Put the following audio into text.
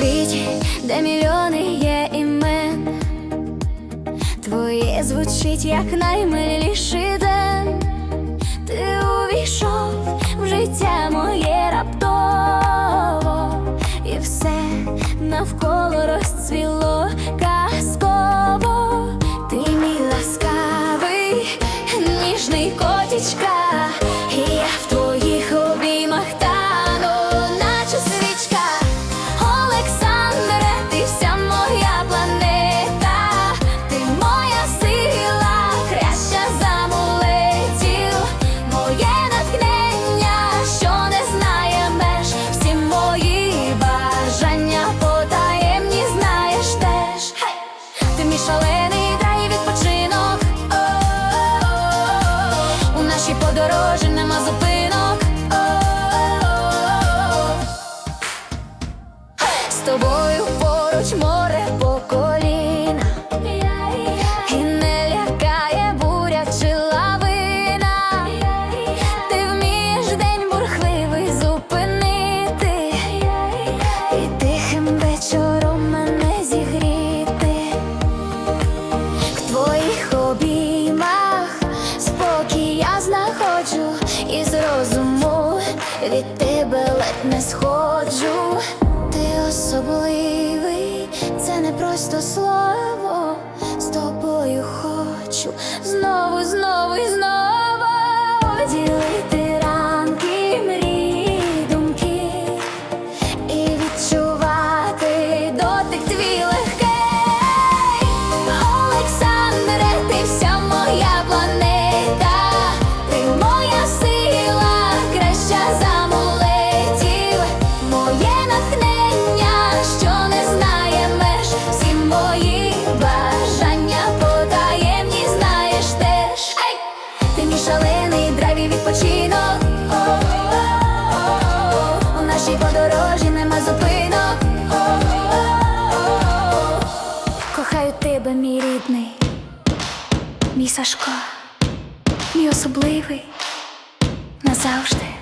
світі, де мільйони є імен, твоє звучить як наймиліший день, ти увійшов в життя моє раптово, і все навколо розцвіло. Нема зупинок О -о -о -о. З тобою поруч море. від тебе ледь не сходжу, ти особливий, це не просто слово. рідний, мій Сашко, мій особливий назавжди.